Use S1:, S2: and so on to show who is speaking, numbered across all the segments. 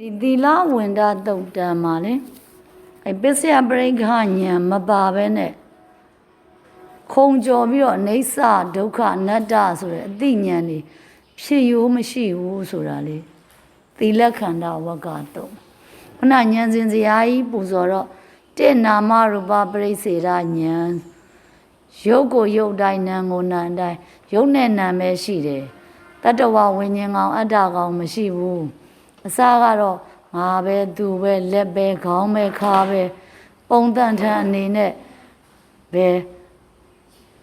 S1: ဒီသီလဝင်တာတုတ်တံမှာလေအဲပစ္စယပရိက္ခညံမပါဘဲနဲ့ခုံကြော်ပြီးတော့အိဋ္ဌဒုက္ခအနတ္တဆိုတဲ့အသိဉာဏ်นี่ဖြစ်ရိုးမရှိဘူးဆိုတာလေသီလခန္ဓာဝကတုံခုနဉာဏ်စဉ်စရာကြီးပူဇော်တော့တေနာမရူပပရိစ္ဆေရဉာဏ်ရုပ်ကိုရုပ်တိုင်းနာမ်ကိုနာမ်တိုင်းရုပ်နဲ့နာမ်ပဲရှိတယ်တတ္တဝဝိညာဉ်ကောင်အတ္တကောင်မရှိဘူး အစားကတော့ငါပဲသူပဲလက်ပဲခေါင်းပဲခါပဲပုံတန်ထန်အနေနဲ့ပဲ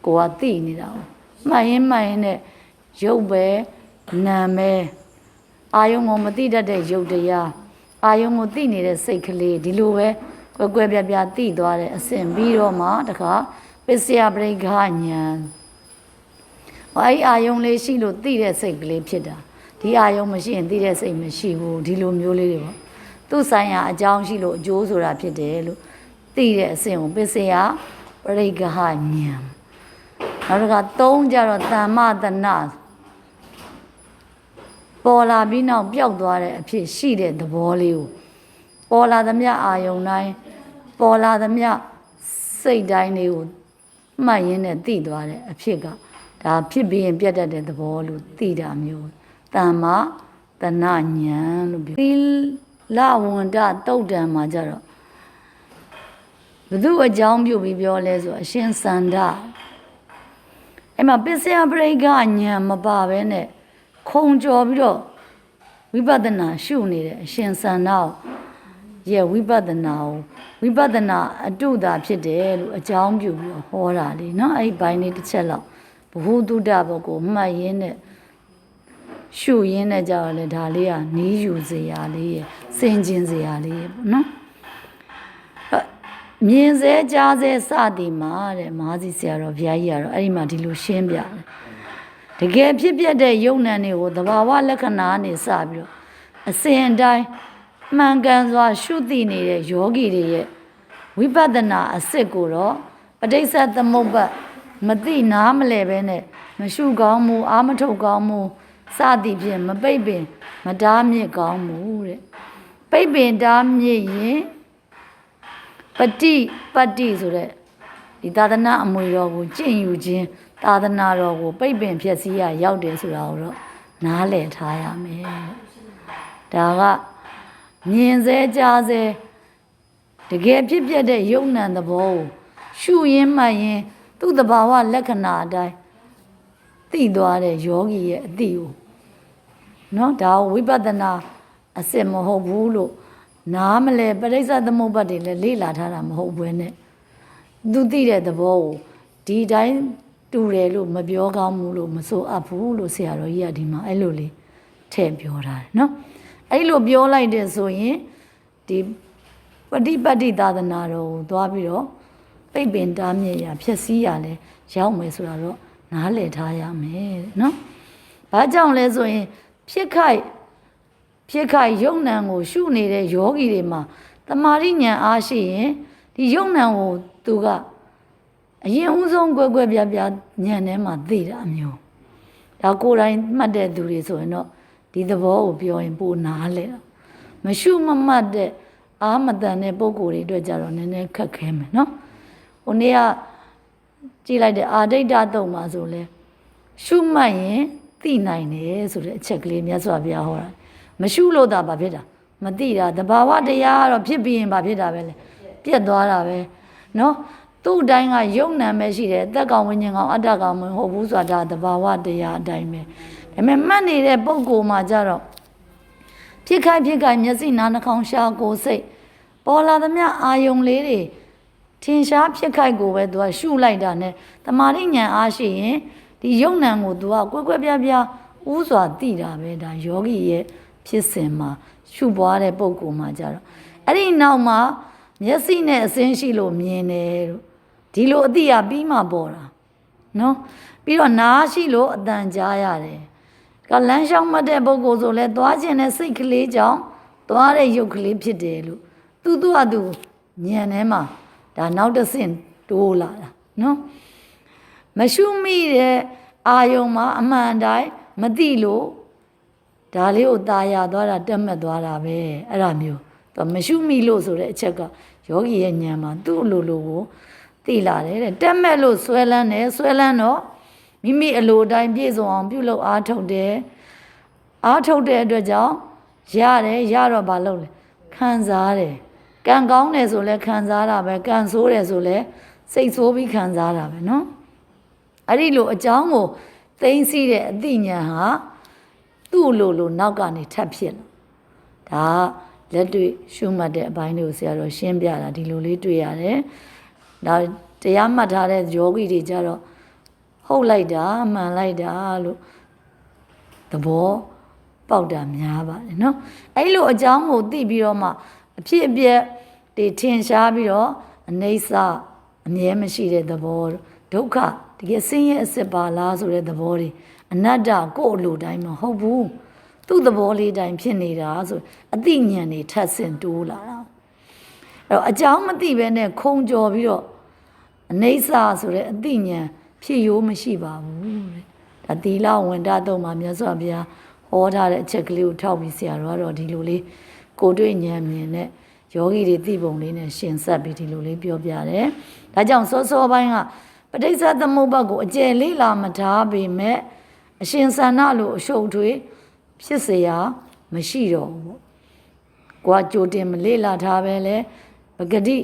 S1: ကိုကသိနေတာ哦မှတ်ရင်မှတ်ရင်နဲ့ရုပ်ပဲနာမ်ပဲအာယုံကိုမသိတတ်တဲ့ရုပ်တရားအာယုံကိုသိနေတဲ့စိတ်ကလေးဒီလိုပဲကွယ်ကွယ်ပြားပြားသိသွားတဲ့အစဉ်ပြီးတော့မှတခါပစ္စယပရိက္ခဉာဏ်ဟောအဲ့အာယုံလေးရှိလို့သိတဲ့စိတ်ကလေးဖြစ်တာ ဒီအာယုံမရှိရင်သိတဲ့စိတ်မရှိဘူးဒီလိုမျိုးလေးတွေပေါ့သူ့ဆိုင်ရာအကြောင်းရှိလို့အကျိုးဆိုတာဖြစ်တယ်လို့သိတဲ့အစဉ်ကိုပစ္စယပရိက္ခဉာဏ်နောက်တစ်ခါသုံးကြတော့တမ္မတနာပေါ်လာပြီးနောက်ပျောက်သွားတဲ့အဖြစ်ရှိတဲ့သဘောလေးကိုပေါ်လာသမျှအာယုံတိုင်းပေါ်လာသမျှစိတ်တိုင်းလေးကိုမှတ်ရင်းနဲ့သိသွားတဲ့အဖြစ်ကဒါဖြစ်ပြီးရင်ပြတ်တတ်တဲ့သဘောလို့သိတာမျိုး တမ္မာတဏဉဏ်လို့ပြောသီလဝန္တတုတ်တံမှာကြတော့ဘသူအကြောင်းပြုပြီးပြောလဲဆိုအရှင်စန္ဒအဲ့မှာပစ္စယပရိကဉာဏ်မပါဘဲနဲ့ခုံကျော်ပြီးတော့ဝိပဿနာရှုနေတဲ့အရှင်စန္ဒရဲ့ဝိပဿနာကိုဝိပဿနာအတုတာဖြစ်တယ်လို့အကြောင်းပြုပြီးဟောတာလေနော်အဲ့ဒီဘိုင်းလေးတစ်ချက်လောက်ဘ ഹു တုဒ္ဒဘကိုမှတ်ရင်းနဲ့ ရှုရင်းနဲ့ကြောက်လဲဒါလေးကနီးယူစရာလေးရယ်စင်ကျင်စရာလေးရယ်ပေါ့နော်အဲ့မြင်စေကြားစေစသည်မှာတဲ့မဟာစီဆရာတော်ဘုရားကြီးကတော့အဲ့ဒီမှာဒီလိုရှင်းပြတယ်တကယ်ဖြစ်ပျက်တဲ့ယုံ nant တွေကိုသဘာဝလက္ခဏာနဲ့စပြီးတော့အစဉ်အတိုင်းမှန်ကန်စွာရှုသိနေတဲ့ယောဂီတွေရဲ့ဝိပဿနာအစစ်ကိုတော့ပဋိစ္စသမုပ္ပတ်မသိနားမလဲပဲနဲ့မရှုကောင်းမှုအာမထုတ်ကောင်းမှု စသည်ဖြင့်မပိတ်ပင်မတားမြစ်ကောင်းမှုတဲ့ပိတ်ပင်တားမြစ်ရင်ပฏิပတ္တိဆိုတဲ့ဒီသာသနာအမွေတော်ကိုကျင့်ယူခြင်းသာသနာတော်ကိုပိတ်ပင်ဖြစ်စည်းရရောက်တယ်ဆိုတာကိုတော့နားလည်ထားရမယ်တဲ့ဒါကမြင်စေကြားစေတကယ်ဖြစ်ပျက်တဲ့ယုံ nant သဘောကိုရှုရင်းမှတ်ရင်းသူ့တဘာဝလက္ခဏာအတိုင်းသိသွားတဲ့ယောဂီရဲ့အတိကို နော်ဒါကိုဝိပဿနာအစစ်မဟုတ်ဘူးလို့နားမလဲပရိစ္ဆသမုပ္ပတ်တွေလည်းလေ့လာထားတာမဟုတ်ဘဲနဲ့သူသိတဲ့သဘောကိုဒီတိုင်းတူတယ်လို့မပြောကောင်းဘူးလို့မဆိုအပ်ဘူးလို့ဆရာတော်ကြီးကဒီမှာအဲ့လိုလေးထည့်ပြောထားတယ်နော်အဲ့လိုပြောလိုက်တဲ့ဆိုရင်ဒီပฏิပတ်တိသာသနာတော်ကိုသွားပြီးတော့ပိတ်ပင်တားမြစ်ရဖြည့်စည်းရလဲရောက်မယ်ဆိုတာတော့နားလည်ထားရမယ်တဲ့နော်။ဘာကြောင့်လဲဆိုရင် ဖြစ်ခိုက်ဖြစ်ခိုက်ယုံ nant ကို ရှုနေတဲ့ယောဂီတွေမှာတမာရိညာအားရှိရင်ဒီယုံ nant ကိုသူကအရင်ဦးဆုံးကွယ်ကွယ်ပြားပြားညံထဲမှာသိတာမျိုးဒါကိုယ်တိုင်မှတ်တဲ့သူတွေဆိုရင်တော့ဒီသဘောကိုပြောရင်ပိုနားလဲတာမရှုမမှတ်တဲ့အာမတန်တဲ့ပုံကိုယ်တွေအတွက်ကြတော့နည်းနည်းခက်ခဲမယ်နော်ဟိုနေ့ကကြည့်လိုက်တဲ့အာဒိတ်တတုံမှာဆိုလဲရှုမှတ်ရင် သိနိုင်တယ်ဆိုတဲ့အချက်ကလေးမြတ်စွာဘုရားဟောတာမရှုလို့တာဘာဖြစ်တာမသိတာတဘာဝတရားကတော့ဖြစ်ပြီးရင်ဘာဖြစ်တာပဲလဲပြက်သွားတာပဲနော်သူ့အတိုင်းကယုံနံပဲရှိတယ်အသက်ကောင်ဝိညာဉ်ကောင်အတ္တကောင်မဟုတ်ဘူးဆိုတာဒါတဘာဝတရားအတိုင်းပဲဒါပေမဲ့မှတ်နေတဲ့ပုံကိုယ်မှာကြတော့ဖြစ်ခိုက်ဖြစ်ခိုက်မျက်စိနားနှာခေါင်းရှားကိုယ်စိတ်ပေါ်လာသမျှအာယုံလေးတွေထင်ရှားဖြစ်ခိုက်ကိုပဲသူကရှုလိုက်တာနဲ့တမာရိညာအားရှိရင် ဒီယုံနံကိုသူကကွက်ကွက်ပြားပြားဥစွာသိတာပဲဒါယောဂီရဲ့ဖြစ်စဉ်မှာရှုပွားတဲ့ပုံကိုယ်မှာကြတော့အဲ့ဒီနောက်မှာမျက်စိနဲ့အစင်းရှိလို့မြင်တယ်လို့ဒီလိုအတိအပြီးမှပေါ်တာနော်ပြီးတော့နားရှိလို့အတန်ကြားရတယ်ကလမ်းလျှောက်မှတ်တဲ့ပုဂ္ဂိုလ်ဆိုလဲသွားခြင်းနဲ့စိတ်ကလေးကြောင့်သွားတဲ့ရုပ်ကလေးဖြစ်တယ်လို့သူသူအတူညံထဲမှာဒါနောက်တစ်ဆင့်တိုးလာတာနော် မရှုမိတဲ့အာယုံမှာအမှန်တိုင်းမသိလို့ ဒါလေးကိုตาရသွားတာတက်မှတ်သွားတာပဲအဲ့ဒါမျိုးသူမရှုမိလို့ဆိုတဲ့အချက်ကယောဂီရဲ့ဉာဏ်မှာသူ့အလိုလိုကိုသိလာတယ်တဲ့တက်မဲ့လို့ဆွဲလန်းတယ်ဆွဲလန်းတော့မိမိအလိုတိုင်းပြည့်စုံအောင်ပြုလုပ်အားထုတ်တယ်အားထုတ်တဲ့အတွက်ကြောင့်ရတယ်ရတော့မလုပ်လဲခံစားတယ်ကံကောင်းတယ်ဆိုလဲခံစားတာပဲကံဆိုးတယ်ဆိုလဲစိတ်ဆိုးပြီးခံစားတာပဲเนาะ အဲ့ဒီလိုအကြောင်းကိုသိသိတဲ့အသိဉာဏ်ဟာသူ့လိုလိုနောက်ကနေထပ်ဖြစ်လာဒါကလက်တွေ့ရှုမှတ်တဲ့အပိုင်းတွေကိုဆရာတော်ရှင်းပြတာဒီလိုလေးတွေ့ရတယ်။ဒါတရားမှတ်ထားတဲ့ယောဂီတွေကြတော့ဟုတ်လိုက်တာမှန်လိုက်တာလို့သဘောပေါက်တာများပါတယ်နော်။အဲ့လိုအကြောင်းကိုသိပြီးတော့မှအဖြစ်အပျက်တွေထင်ရှားပြီးတော့အနေဆာအမြဲမရှိတဲ့သဘောဒုက္ခ တကယ်ဆင်းရဲအစစ်ပါလားဆိုတဲ့သဘောတွေအနတ္တကိုယ့်အလိုတိုင်းမဟုတ်ဘူး။သူ့သဘောလေးတိုင်းဖြစ်နေတာဆိုအသိဉာဏ်တွေထပ်ဆင့်တိုးလာတာအဲ့တော့အကြောင်းမသိဘဲနဲ့ခုံကြော်ပြီးတော့အနေဆာဆိုတဲ့အသိဉာဏ်ဖြစ်ရိုးမရှိပါဘူးတဲ့ဒါသီလဝင်တတုံမှာမြတ်စွာဘုရားဟောထားတဲ့အချက်ကလေးကိုထောက်ပြီးဆရာတော်ကတော့ဒီလိုလေးကိုတွေ့ဉာဏ်မြင်နဲ့ယောဂီတွေသိပုံလေးနဲ့ရှင်ဆက်ပြီးဒီလိုလေးပြောပြတယ်ဒါကြောင့်စောစောပိုင်းက ပဋိစ္စသမုပ္ပါကိုအကျယ်လေးလာမထားပေမဲ့အရှင်ဆန္ဒလိုအရှုပ်ထွေးဖြစ်เสียမရှိတော့ဘူးပေါ့။ကိုကကြိုတင်မလေ့လာထားပဲလေပဂတိ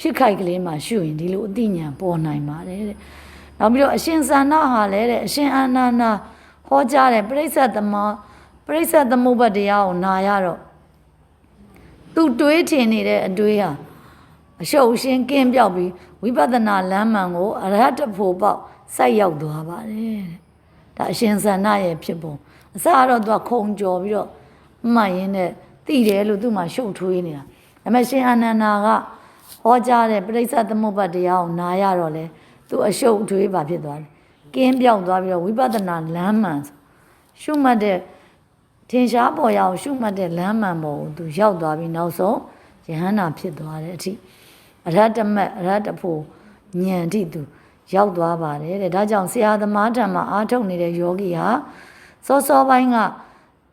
S1: ဖြစ်ခိုက်ကလေးမှရှုရင်ဒီလိုအသိဉာဏ်ပေါ်နိုင်ပါတယ်တဲ့။နောက်ပြီးတော့အရှင်ဆန္ဒဟာလည်းတဲ့အရှင်အာနာနာဟောကြားတဲ့ပြိဿသမပြိဿသမုပ္ပါတရားကိုနာရတော့သူတွေးထင်နေတဲ့အတွေးဟာ အရှုပ်ရှင်းကင်းပြောက်ပြီးဝိပဿနာလမ်းမှန်ကိုအရဟတဖို့ပေါက်စိုက်ရောက်သွားပါတယ်တဲ့။ဒါအရှင်ဆန္ဒရဲ့ဖြစ်ပုံ။အစကတော့သူကခုံကြော်ပြီးတော့မှတ်ရင်းနဲ့တိတယ်လို့သူ့မှာရှုပ်ထွေးနေတာဒါပေမဲ့ရှင်အာနန္ဒာကဟောကြားတဲ့ပြိဿသမုပ္ပါတရားကိုနာရတော့လေသူအရှုပ်ထွေးပါဖြစ်သွားတယ်ကင်းပြောက်သွားပြီးတော့ဝိပဿနာလမ်းမှန်ရှုမှတ်တဲ့ထင်ရှားပေါ်ရအောင်ရှုမှတ်တဲ့လမ်းမှန်ပေါ်ကိုသူရောက်သွားပြီးနောက်ဆုံးယဟန္တာဖြစ်သွားတဲ့အထိ အရဟတမတ်အရဟတဖို့ဉာဏ်အထိသူရောက်သွားပါတယ်တဲ့ဒါကြောင့်ဆရာသမားထံမှာအားထုတ်နေတဲ့ယောဂီဟာစောစောပိုင်းက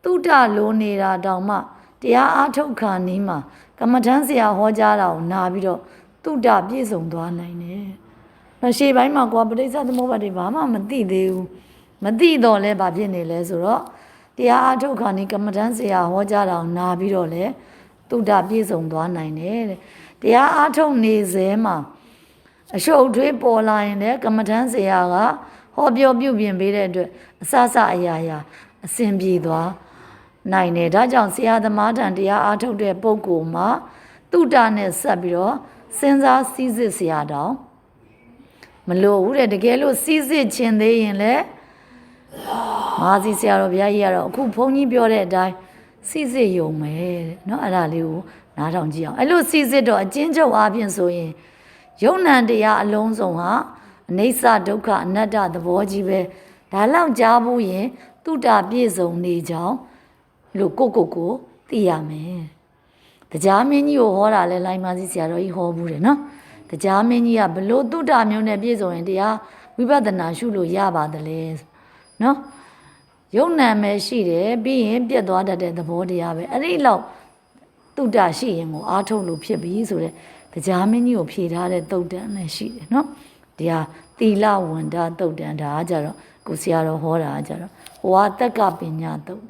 S1: တုဒ္ဒလိုနေတာတောင်မှတရားအားထုတ်ခါနီးမှာကမ္မထမ်းဆရာဟောကြားတာကိုနာပြီးတော့တုဒ္ဒပြည့်စုံသွားနိုင်တယ်။နောက်ရှေ့ပိုင်းမှာကွာပဋိစ္စသမုပ္ပါဒ်တွေဘာမှမသိသေးဘူး။မသိတော့လဲဘာဖြစ်နေလဲဆိုတော့တရားအားထုတ်ခါနီးကမ္မထမ်းဆရာဟောကြားတာကိုနာပြီးတော့လဲတုဒ္ဒပြည့်စုံသွားနိုင်တယ်တဲ့။ တရားအားထုတ်နေစေမှာအရှုပ်ထွေးပေါ်လာရင်လည်းကမ္မထမ်းဆရာကဟောပြောပြုပြင်ပေးတဲ့အတွက်အစစအရာရာအစဉ်ပြေသွားနိုင်တယ်ဒါကြောင့်ဆရာသမားထံတရားအားထုတ်တဲ့ပုဂ္ဂိုလ်မှာတုဒ္ဒနဲ့ဆက်ပြီးတော့စဉ်းစားစည်းစစ်ဆရာတောင်မလို့ဘူးတဲ့တကယ်လို့စည်းစစ်ခြင်းသေးရင်လည်းမာစီဆရာတော်ဘုရားကြီးကတော့အခုဘုန်းကြီးပြောတဲ့အတိုင်းစည်းစစ်ယုံမယ်တဲ့เนาะအဲ့ဒါလေးကို နားထောင်ကြည့်အောင်အဲ့လိုစည်းစစ်တော့အချင်းချုပ်အားဖြင့်ဆိုရင်ယုံ nant တရားအလုံးစုံဟာအနိစ္စဒုက္ခအနတ္တသဘောကြီးပဲဒါလောက်ကြားဖို့ရင်တုတ္တပြည့်စုံနေကြောင်းလို့ကိုကိုကိုသိရမယ်တရားမင်းကြီးကိုဟောတာလဲလိုင်းမစီဆရာတော်ကြီးဟောဘူးတယ်နော်တရားမင်းကြီးကဘလို့တုတ္တမျိုးနဲ့ပြည့်စုံရင်တရားဝိပဿနာရှုလို့ရပါသလဲနော်ယုံ nant ပဲရှိတယ်ပြီးရင်ပြတ်သွားတတ်တဲ့သဘောတရားပဲအဲ့ဒီလောက် တုတ္တရှိရင်ကိုအားထုတ်လို့ဖြစ်ပြီဆိုတဲ့တရားမင်းကြီးကိုဖြေထားတဲ့တုတ်တန်လည်းရှိတယ်နော်တရားသီလဝန္တာတုတ်တန်ဒါကကြတော့ကိုဆရာတော်ဟောတာကကြတော့ဟိုကတက္ကပညာတုတ်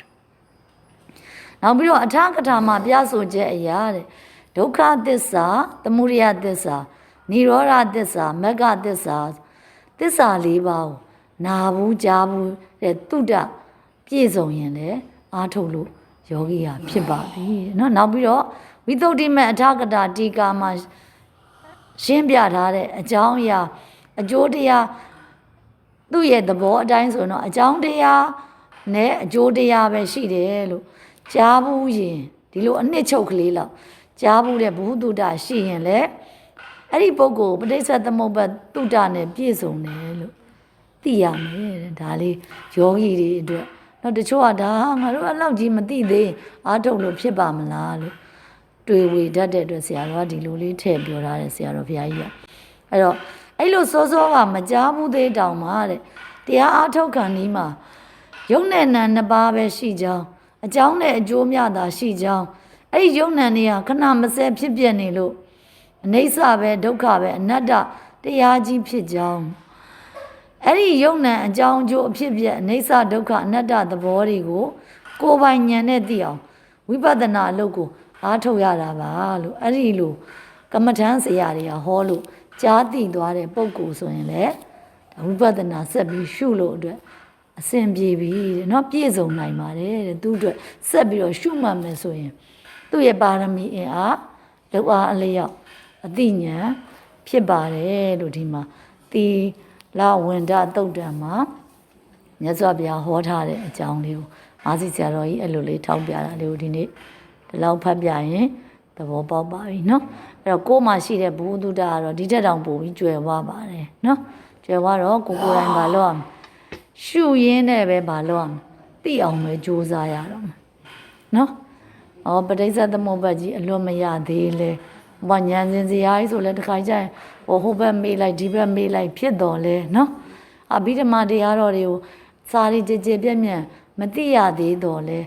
S1: နောက်ပြီးတော့အထာကထာမှာပြဆိုချက်အရာတဲ့ဒုက္ခသစ္စာသမုဒယသစ္စာនិရောဓသစ္စာမဂ္ဂသစ္စာသစ္စာ၄ပါးကိုနာဘူးကြားဘူးတဲ့တုဒ္ဒပြည့်စုံရင်လည်းအားထုတ်လို့ ယောဂီဟာဖြစ်ပါပြီเนาะနောက်ပြီးတော့ဝိသုဒ္ဓိမအထာကတာတီကာမှာရှင်းပြထားတဲ့အကြောင်းအရာအကျိုးတရားသူ့ရဲ့သဘောအတိုင်းဆိုရင်တော့အကြောင်းတရားနဲ့အကျိုးတရားပဲရှိတယ်လို့ကြားဘူးရင်ဒီလိုအနှစ်ချုပ်ကလေးလောက်ကြားဘူးတဲ့ဘုဟုတုတ္တရှိရင်လေအဲ့ဒီပုဂ္ဂိုလ်ပဋိစ္စသမုပ္ပါတုတ္တနဲ့ပြည့်စုံတယ်လို့သိရမယ်တဲ့ဒါလေးယောဂီတွေအတွက် တော့တချို့ကဒါငါတို့အလောက်ကြီးမသိသေးအားထုတ်လို့ဖြစ်ပါမလားလို့တွေ့ဝေတတ်တဲ့အတွက်ဆရာတော်ကဒီလိုလေးထည့်ပြောထားတယ်ဆရာတော်ဘုရားကြီးကအဲ့တော့အဲ့လိုစောစောကမကြားဘူးသေးတောင်မှတဲ့တရားအားထုတ်ခံဒီမှာယုံနဲ့နံနှစ်ပါးပဲရှိကြောင်းအကြောင်းနဲ့အကျိုးများသာရှိကြောင်းအဲ့ဒီယုံနံတွေကခဏမစဲဖြစ်ပြနေလို့အနိစ္စပဲဒုက္ခပဲအနတ္တတရားကြီးဖြစ်ကြောင်း အဲ့ဒီယုံနံအကြောင်းအကျိုးအဖြစ်ပြအနိစ္စဒုက္ခအနတ္တသဘောတွေကိုကိုယ်ပိုင်ဉာဏ်နဲ့သိအောင်ဝိပဿနာအလုပ်ကိုအားထုတ်ရတာပါလို့အဲ့ဒီလိုကမ္မထမ်းဆရာတွေကဟောလို့ကြားသိသွားတဲ့ပုံကိုယ်ဆိုရင်လည်းဒါဝိပဿနာဆက်ပြီးရှုလို့အတွက် အဆင်ပြေပြီတဲ့เนาะပြည့်စုံနိုင်ပါတယ်တဲ့သူ့အတွက်ဆက်ပြီးတော့ရှုမှတ်မယ်ဆိုရင်သူ့ရဲ့ပါရမီအင်အားလောက်အားအလျောက်အသိဉာဏ်ဖြစ်ပါတယ်လို့ဒီမှာတီ လာဝန္ဒတုတ်တံမှာမြတ်စွာဘုရားဟောထားတဲ့အကြောင်းလေးကိုအာစီဆရာတော်ကြီးအဲ့လိုလေးထောက်ပြတာလေးကိုဒီနေ့ဒီလောက်ဖတ်ပြရင်သဘောပေါက်ပါပြီเนาะအဲ့တော့ကိုယ်မှာရှိတဲ့ဘုသူတ္တကတော့ဒီတက်တောင်ပို့ပြီးကျွယ်ဝပါတယ်เนาะကျွယ်ဝတော့ကိုကိုယ်တိုင်ပါလို့ရမယ် ရှုရင်းနဲ့ပဲမလုပ်အောင်သိအောင်ပဲကြိုးစားရတော့မှာနော်။အော်ပဋိစ္စသမုပ္ပါဒ်ကြီးအလွတ်မရသေးလေ။ ဘာညာစဉ်စရာကြီးဆိုလဲတစ်ခါကျရင်ဟိုဟိုဘက်မေးလိုက်ဒီဘက်မေးလိုက်ဖြစ်တော်လဲနော်။အဘိဓမ္မာတရားတော်တွေကိုစာရီကြည်ကြည်ပြည့်ပြည့်မသိရသေးတော်လဲ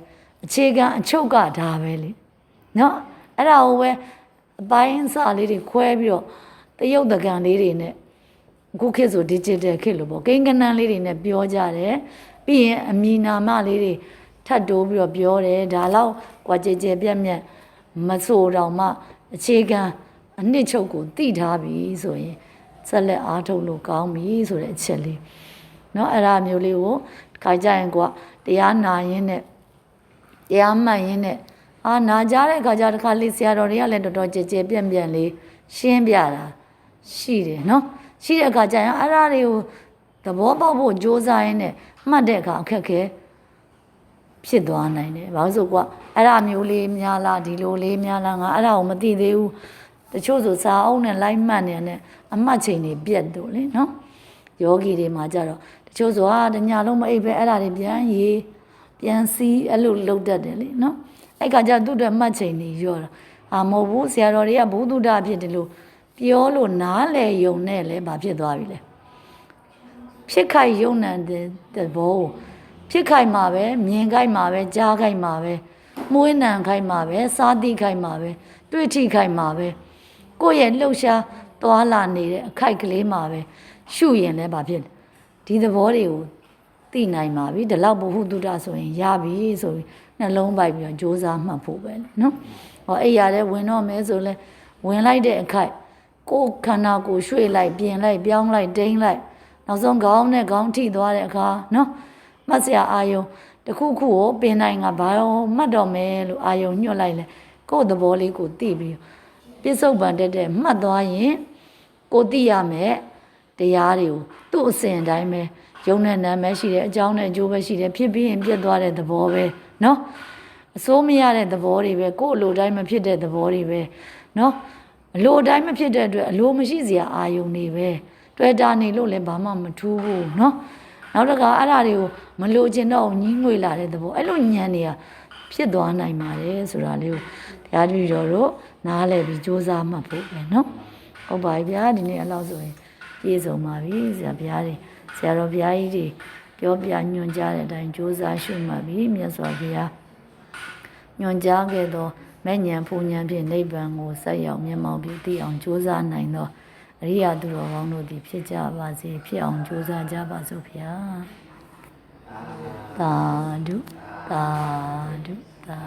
S1: အခြေခံအချုပ်ကဒါပဲလေ။နော်။အဲ့ဒါကိုပဲအပိုင်းစာလေးတွေခွဲပြီးတော့တရုတ်တကန်လေးတွေနဲ့အခုခေတ်ဆို digital ခေတ်လို့ပေါ့ကိန်းကနန်းလေးတွေနဲ့ပြောကြတယ်ပြီးရင်အမီနာမလေးတွေထပ်တိုးပြီးတော့ပြောတယ်ဒါတော့ကွာကြဲကြဲပြက်ပြက်မဆိုတော့မှ အခြေခံအနှစ်ချုပ်ကိုတိထားပြီဆိုရင်ဆက်လက်အားထုတ်လို့ကောင်းပြီဆိုတဲ့အချက်လေးเนาะအဲ့ဒါမျိုးလေးကိုခါကြရင်ကွာတရားနာရင်းနဲ့တရားမှတ်ရင်းနဲ့အာနာကြတဲ့အခါကျတစ်ခါလေးဆရာတော်တွေကလည်းတော်တော်ကြဲကြဲပြက်ပြက်လေးရှင်းပြတာရှိတယ်เนาะ ရှိတဲ့အခါကျရင်အဲ့ဒါတွေကိုသဘောပေါက်ဖို့ကြိုးစားရင်းနဲ့မှတ်တဲ့အခါအခက်ခဲ ဖြစ်သွားနိုင်တယ်။ဘာလို့ဆိုကွာအဲ့ဒါမျိုးလေးများလားဒီလိုလေးများလားငါအဲ့ဒါကိုမသိသေးဘူး။တချို့ဆိုစာအုပ်နဲ့လိုက်မှတ်နေတယ်အမှတ်ချိန်တွေပြတ်တော့လေနော်။ယောဂီတွေမှာကြတော့တချို့ဆိုဟာတညာလုံးမအိပ်ပဲအဲ့ဒါတွေပြန်ရေးပြန်စီးအဲ့လိုလုပ်တတ်တယ်လေနော်။အဲ့ကကြသူ့အတွက်မှတ်ချိန်တွေရောတာ။အာမဟုတ်ဘူးဆရာတော်တွေကဘုသူဒ္ဓဖြစ်တယ်လို့ပြောလို့နားလေယုံနဲ့လည်းဘာဖြစ်သွားပြီလဲဖြစ်ခိုက်ယုံနံတဲ့သဘောကို ဖြစ်ခိုက်မှာပဲမြင်ခိုက်မှာပဲကြားခိုက်မှာပဲမွေးနံခိုက်မှာပဲစားတိခိုက်မှာပဲတွေ့ထိခိုက်မှာပဲကိုယ့်ရဲ့လှုပ်ရှားသွားလာနေတဲ့အခိုက်ကလေးမှာပဲရှုရင်လည်းဘာဖြစ်လဲဒီသဘောတွေကိုသိနိုင်ပါပြီဒီလောက်ဘုဟုတုတ္တဆိုရင်ရပြီဆိုပြီးနှလုံးပိုက်ပြီးတော့စ조사မှတ်ဖို့ပဲလေနော်ဟောအဲ့ရတဲ့ဝင်တော့မဲဆိုလဲဝင်လိုက်တဲ့အခိုက်ကိုယ်ခန္ဓာကိုယ်ရွှေ့လိုက်ပြင်လိုက်ပြောင်းလိုက်တိမ့်လိုက်နောက်ဆုံးခေါင်းနဲ့ခေါင်းထိသွားတဲ့အခါနော် မှတ်စရာအာယုံတစ်ခုခုကိုပင်နိုင်ကဘာရောမှတ်တော့မယ်လို့အာယုံညွှတ်လိုက်လဲကိုယ့်သဘောလေးကိုသိပြီးပြစ္ဆုတ်ပန်တက်တဲ့မှတ်သွားရင်ကိုသိရမယ်တရားတွေကိုသူ့အစဉ်အတိုင်းပဲယုံနဲ့နာမဲရှိတယ်အကြောင်းနဲ့အကျိုးပဲရှိတယ်ဖြစ်ပြီးရင်ပြတ်သွားတဲ့သဘောပဲနော်အစိုးမရတဲ့သဘောတွေပဲကိုယ့်အလိုတိုင်းမဖြစ်တဲ့သဘောတွေပဲနော် အလိုအတိုင်းမဖြစ်တဲ့အတွက်အလိုမရှိစရာအာယုန်နေပဲတွေ့တာနေလို့လည်းဘာမှမထူးဘူးเนาะ နောက်တစ်ခါအဲ့ဒါတွေကိုမလိုချင်တော့ညင်းငွေလာတဲ့သဘောအဲ့လိုညံနေရဖြစ်သွားနိုင်ပါတယ်ဆိုတာလေးကိုတရားကြည့်တော်တို့နားလည်ပြီးစူးစမ်းမှတ်ဖို့ပဲเนาะဟုတ်ပါပြီဗျာဒီနေ့အလောက်ဆိုရင်ပြည့်စုံပါပြီဆရာဘုရားတွေဆရာတော်ဘုရားကြီးတွေပြောပြညွှန်ကြားတဲ့အတိုင်းစူးစမ်းရှုမှတ်ပြီးမြတ်စွာဘုရား ညွန်ကြားခဲ့သောမဲ့ညံဖူညံဖြင့်နိဗ္ဗာန်ကိုဆက်ရောက်မျက်မှောက်ပြီးသိအောင်ကြိုးစားနိုင်သော အရိယာသူတော်ကောင်းတို့သည်ဖြစ်ကြပါစေဖြစ်အောင်ကြိုးစားကြပါစို့ဗျာသာဓုသာဓုသာ